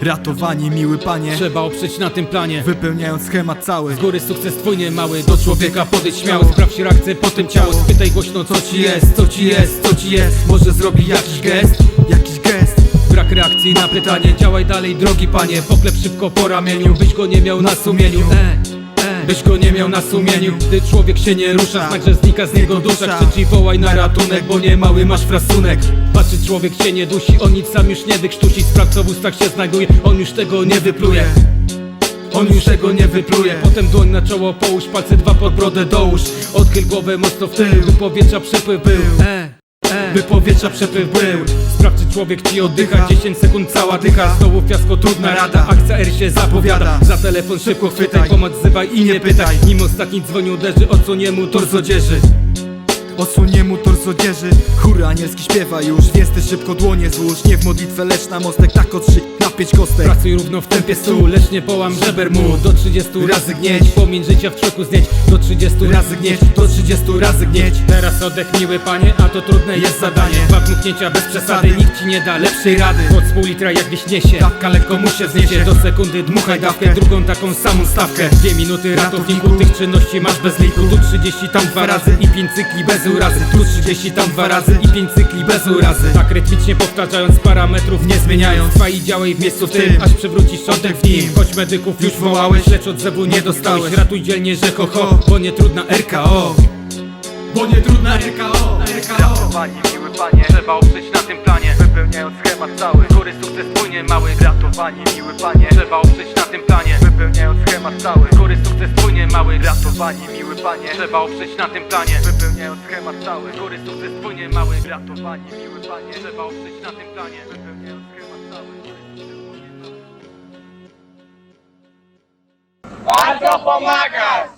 Ratowani miły panie. Trzeba oprzeć na tym planie. Wypełniając schemat cały. Z góry sukces twój nie mały. Do człowieka podejdź śmiało. Sprawdź reakcję, potem ciało. Spytaj głośno co ci jest, co ci jest, co ci jest. Może zrobi jakiś gest? Jakiś gest. Brak reakcji na pytanie. Działaj dalej drogi panie. Poklep szybko po ramieniu. Byś go nie miał na sumieniu. Ej, ej, Byś go nie miał na sumieniu. Gdy człowiek się nie rusza Znaczy znika z niego dusza. Krzyczy wołaj na ratunek Bo nie mały masz frasunek Patrzy człowiek się nie dusi On nic sam już nie wykrztusi. Sprawdź co w ustach się znajduje On już tego nie wypluje. On już tego nie wypluje. Potem dłoń na czoło połóż Palce dwa pod brodę dołóż. Odchyl głowę mocno w tył powietrza przepływ był. E, e, By powietrza przepływ był. Sprawdź czy człowiek ci oddycha. 10 sekund cała dycha. Znowu fiasko trudna rada. Akcja R się zapowiada. Za telefon szybko chwytaj Pomoc wzywaj i nie pytaj. Nim ostatni dzwoni uderzy Odsłonie mu tor z odzieży Odsłonie mu tors odzieży. Chóry anielski śpiewa już. Więc ty szybko dłonie złóż. Nie w modlitwę lecz na mostek. Tak od trzy na pięć kostek. Pracuj równo w tempie stu, lecz nie połam żeber mu. Do 30 razy gnieć, pomiń życia w czoku znieć Do 30 razy gnieć, do 30 razy gnieć. Teraz oddech miły panie, a to trudne jest zadanie. Dwa pchnięcia bez przesady, nikt ci nie da lepszej rady. Pod pół litra jak wieśniesie, dawka lekko mu się zniesie. Do sekundy dmuchaj dawkę, drugą taką samą stawkę. Dwie minuty ratowniku, tych czynności masz bez liku. Tu 30 tam dwa razy i 5 cykli bez urazy. Tu 30 tam dwa razy i 5 cykli bez urazy. Tak rytmicznie powtarzając parametrów nie zmieniając. Trwaj i działaj w miejscu tym, aż przywrócisz oddech w nim. Choć medyków już wołałeś, lecz odzewu nie dostałeś. Ratuj dzielnie, że ho ho, bo nie trudna RKO Bo nie trudna RKO, RKO miły panie Trzeba oprzeć na tym planie. Wypełniając schemat cały Z góry sukces płynie mały Ratowani miły panie. Trzeba oprzeć na tym planie Wypełniając schemat cały mały Ratowani miły panie. Trzeba oprzeć na tym planie Wypełniając schemat cały. Góry sukces płynie mały Ratowani miły panie. Trzeba oprzeć na tym planie Wypełniając schemat cały. Warto pomagać!